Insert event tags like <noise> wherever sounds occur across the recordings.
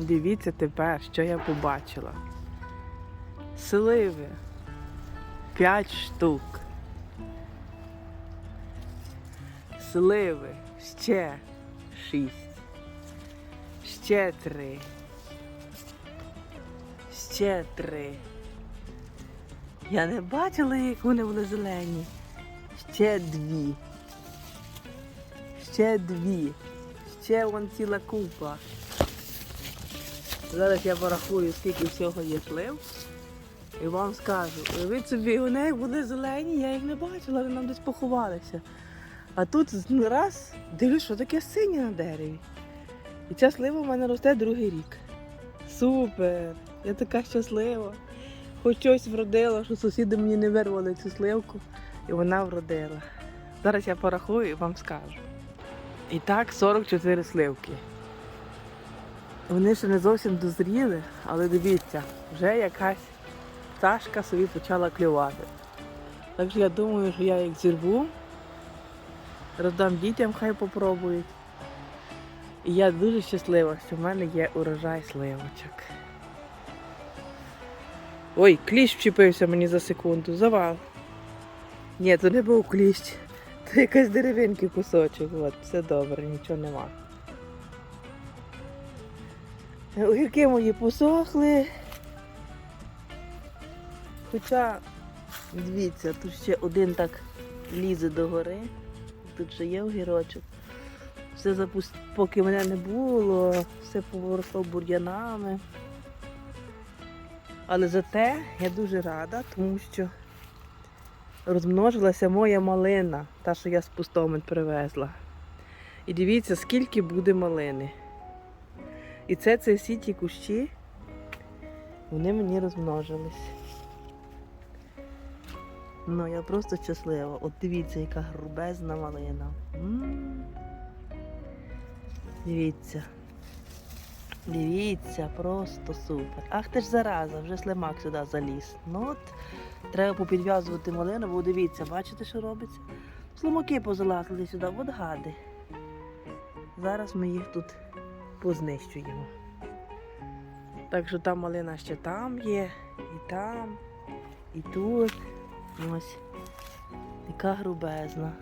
Дивіться тепер, що я побачила. Сливи. П'ять штук. Сливи. Ще шість. Ще три. Ще три. Я не бачила, як вони були зелені. Ще дві. Ще дві. Ще вон ціла купа. Зараз я порахую, скільки всього є слив. І вам скажу, уявіть собі, вони були зелені, я їх не бачила, вони нам десь поховалися. А тут раз дивлюсь, що таке синє на дереві. І ця слива в мене росте другий рік. Супер! Я така щаслива. Хоч щось вродило, що сусіди мені не вирвали цю сливку, і вона вродила. Зараз я порахую і вам скажу. І так 44 сливки. Вони ще не зовсім дозріли, але дивіться, вже якась пташка собі почала клювати. Так що я думаю, що я їх зірву, роздам дітям, хай попробують. І я дуже щаслива, що в мене є урожай сливочок. Ой, кліщ вчепився мені за секунду, завал. Ні, то не був кліщ. То якась деревинки кусочок. От, все добре, нічого нема. Огірки мої посохли. Хоча, дивіться, тут ще один так лізе до гори. Тут ще є огірочок. Все запуст... поки мене не було, все поворосло бур'янами. Але зате я дуже рада, тому що розмножилася моя малина, та, що я з пустомет привезла. І дивіться, скільки буде малини. І це це всі ті кущі, вони мені розмножились. Ну, я просто щаслива. От дивіться, яка грубезна малина. Дивіться. Дивіться, просто супер. Ах ти ж зараза, вже слимак сюди заліз. Ну от, треба попідв'язувати малину, бо дивіться, бачите, що робиться? Слимаки позалазили сюди, от гади. Зараз ми їх тут познищуємо. Так що там малина ще там є, і там, і тут. Ось. Яка грубезна.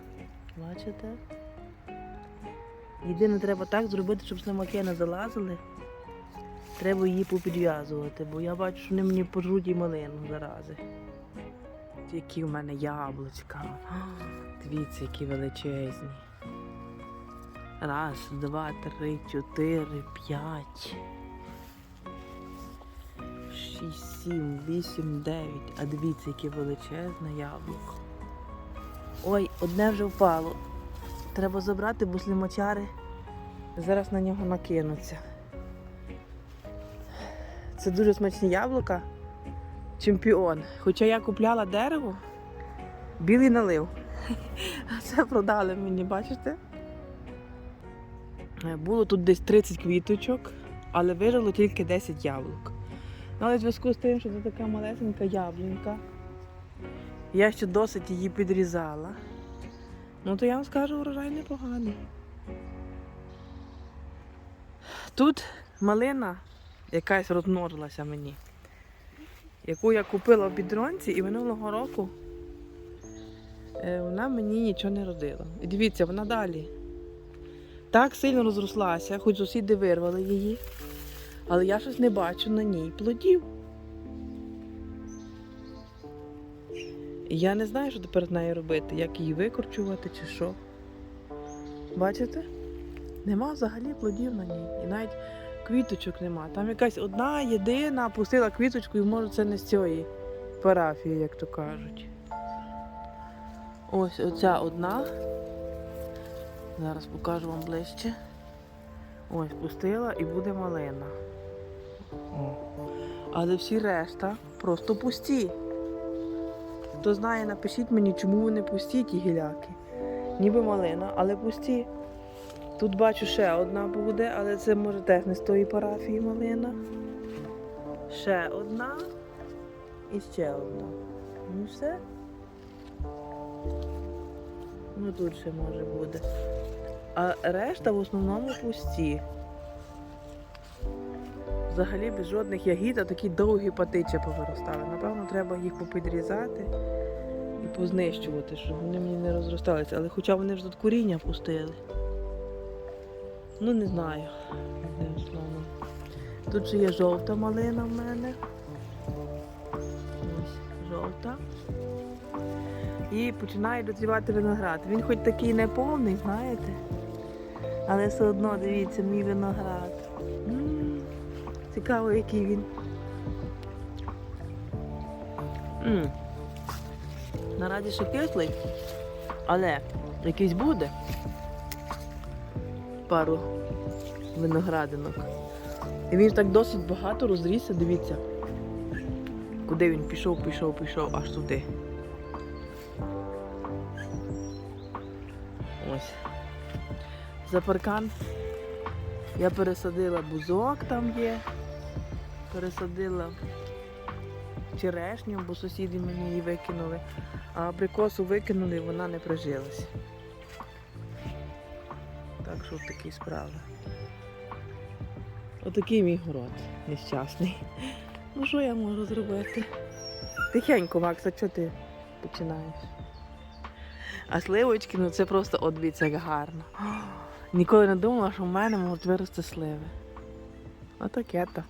Бачите? Єдине, треба так зробити, щоб слимаки не залазили. Треба її попідв'язувати, бо я бачу, що вони мені пожруть і малину зарази. Які в мене яблучка. <gasps> Дивіться, які величезні. Раз, два, три, чотири, п'ять. Шість, сім, вісім, дев'ять. А дивіться, яке величезне яблуко. Ой, одне вже впало. Треба забрати, бо слимачари зараз на нього накинуться. Це дуже смачні яблука. Чемпіон. Хоча я купляла дерево, білий налив. <laughs> А це продали мені, бачите? Е, Було тут десь 30 квіточок, але вижило тільки 10 яблук. Ну, Але в зв'язку з тим, що це така малесенька яблунька, я ще досить її підрізала. Ну, то я вам скажу, урожай непоганий. Тут малина якась розмножилася мені, яку я купила в бідронці і минулого року е, вона мені нічого не родила. І дивіться, вона далі. Так сильно розрослася, хоч сусіди вирвали її, але я щось не бачу на ній плодів. І я не знаю, що тепер з нею робити, як її викорчувати чи що. Бачите? Нема взагалі плодів на ній. І навіть квіточок нема. Там якась одна єдина пустила квіточку і може це не з цієї парафії, як то кажуть. Ось оця одна. Зараз покажу вам ближче. Ось, пустила і буде малина. О. Але всі решта просто пусті. Хто знає, напишіть мені, чому вони пусті, ті гіляки. Ніби малина, але пусті. Тут бачу ще одна буде, але це може теж не з тої парафії малина. Ще одна і ще одна. Ну все. Ну тут ще може буде. А решта в основному пусті. Взагалі без жодних ягід, а такі довгі патичі повиростали. Напевно, треба їх попідрізати і познищувати, щоб вони мені не розросталися. Але хоча вони ж тут коріння пустили. Ну не знаю. Одним словом. Тут ще є жовта малина в мене. Ось жовта. І починає дозрівати виноград. Він хоч такий не повний, знаєте. Але все одно дивіться, мій виноград. М, Цікаво, який він. Наразі ще кислий, але якийсь буде. Пару виноградинок. І він так досить багато розрісся, дивіться. Куди він пішов, пішов, пішов, аж туди. Ось. За паркан я пересадила бузок там є. Пересадила черешню, бо сусіди мені її викинули. А абрикосу викинули вона не прижилася. Так що такі справи. Отакий мій город нещасний. Ну що я можу зробити? Тихенько, Макс, а чого ти починаєш? А сливочки, ну це просто от гарно. Ніколи не думала, що в мене можуть вирости сливи. Отаке то.